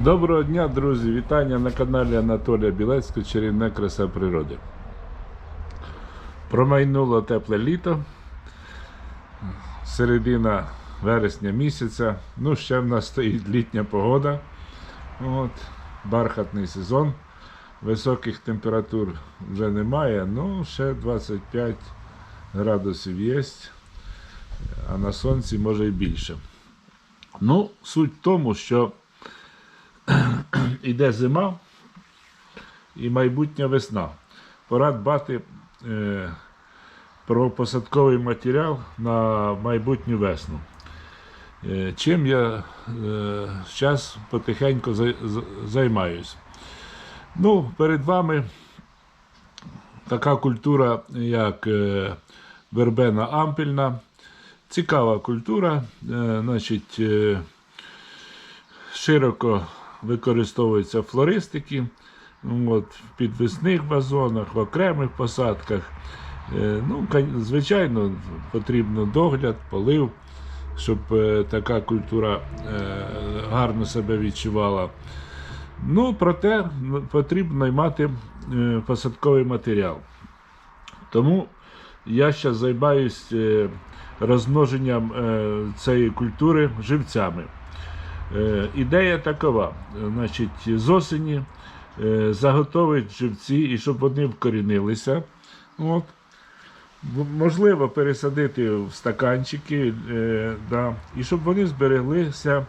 Доброго дня, друзі! Вітання на каналі Анатолія Білецького Чарівна краса природи. Промайнуло тепле літо, середина вересня місяця. Ну, ще в нас стоїть літня погода. От, бархатний сезон. Високих температур вже немає, ну ще 25 градусів є, а на сонці може і більше. Ну, суть в тому, що іде зима і майбутня весна. Пора дбати е, про посадковий матеріал на майбутню весну. Е, чим я зараз потихеньку зай- з- займаюсь. Ну, перед вами така культура, як е, вербена ампельна. Цікава культура. Е, значить, е, широко використовується флористики, от, в підвісних вазонах, в окремих посадках. Е, Ну, звичайно, потрібно догляд, полив, щоб е, така культура е, гарно себе відчувала. Ну, проте потрібно мати е, посадковий матеріал. Тому я зараз займаюся розмноженням цієї культури живцями. Е, Ідея такова: значить, з осені е, заготовить живці, і щоб вони вкорінилися. От. Можливо, пересадити в стаканчики, е, да, і щоб вони збереглися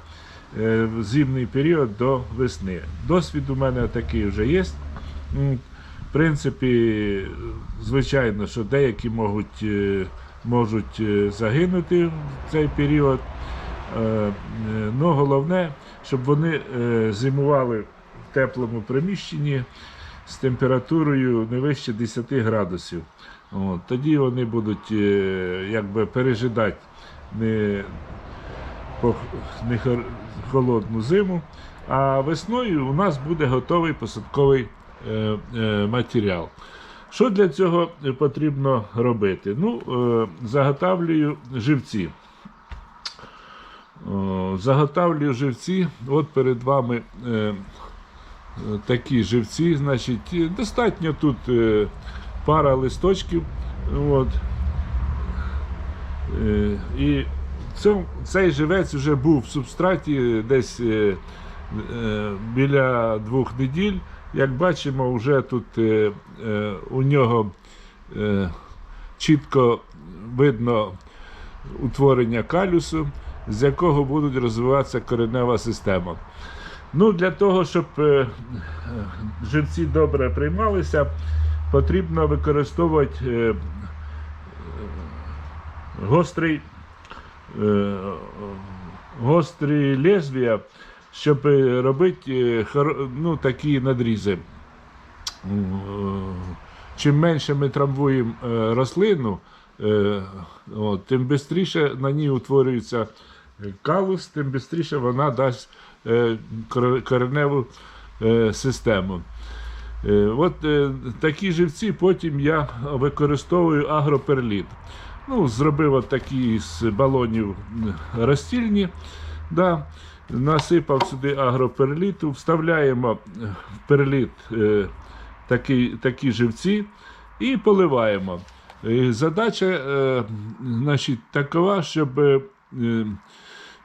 в зимний період до весни. Досвід у мене такий вже є. В принципі, звичайно, що деякі можуть, можуть загинути в цей період. Е, е, Ну, головне, щоб вони е, зимували в теплому приміщенні з температурою не вище 10 градусів. От, тоді вони будуть якби пережидати не, не холодну зиму. А весною у нас буде готовий посадковий матеріал. Що для цього потрібно робити? Ну, заготавлюю живці. О, Заготавлюю живці. От перед вами е, е, такі живці. Значить, достатньо тут е, пара листочків. От. Е, і цьому- цей живець вже був в субстраті десь е, е, біля двох неділь. Як бачимо, вже тут е, е, у нього е, чітко видно утворення калюсу, з якого будуть розвиватися коренева система. Ну, для того, щоб е, е, живці добре приймалися, потрібно використовувати е, гострий, гострі лезвія, щоб робити ну, такі надрізи. Чим менше ми трамбуємо рослину, тим швидше на ній утворюється калус, тим швидше вона дасть е, кореневу е, систему. Е, От такі живці потім я використовую агроперліт. Ну, зробив от такі з балонів розстільні, да, насипав сюди агроперліту, вставляємо в перліт е, такі, такі живці і поливаємо. Задача е, значить, такова, щоб е,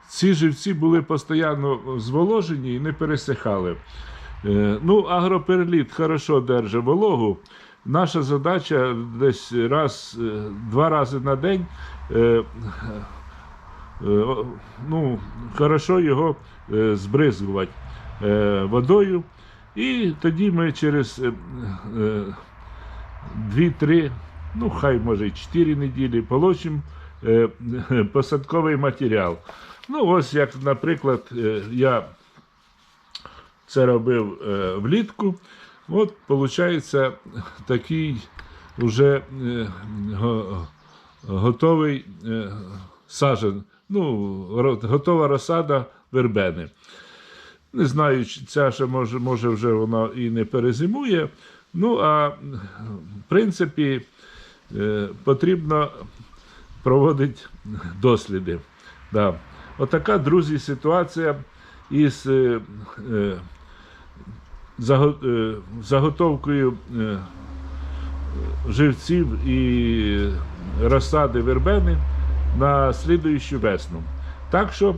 ці живці були постійно зволожені і не пересихали. Е, Ну, агроперліт хорошо держить вологу. Наша задача десь раз, е, два рази на день е, ну, хорошо його збризгувати водою. І тоді ми через е, е, 2-3, ну хай може 4 неділі получимо посадковий матеріал. Ну, ось як, наприклад, е, я це робив е, влітку. От, виходить, такий вже е, готовий сажен, ну, готова розсада вербени. Не знаю, ця ще може, може вже вона і не перезимує. Ну, а в принципі, потрібно проводити досліди. Да. Отака, друзі, ситуація. із е, е, е, заготовкою живців і розсади вербени на слідуючу весну. Так що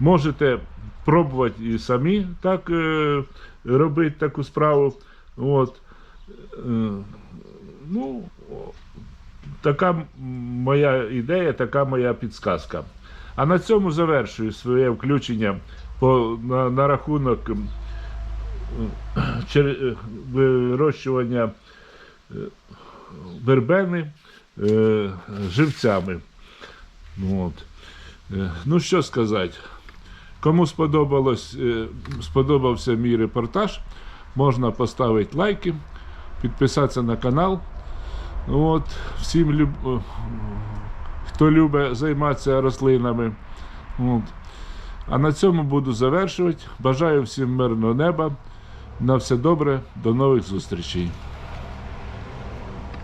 можете пробувати і самі так робити таку справу. От. Така моя ідея, така моя підсказка. А на цьому завершую своє включення по, на, на рахунок чер- е, вирощування е, вербени е, живцями. От. Е, Ну, що сказати. Кому сподобалось, сподобався мій репортаж, можна поставити лайки, підписатися на канал. От, всім, люб... хто любить займатися рослинами. От. А на цьому буду завершувати. Бажаю всім мирного неба. На все добре, до нових зустрічей.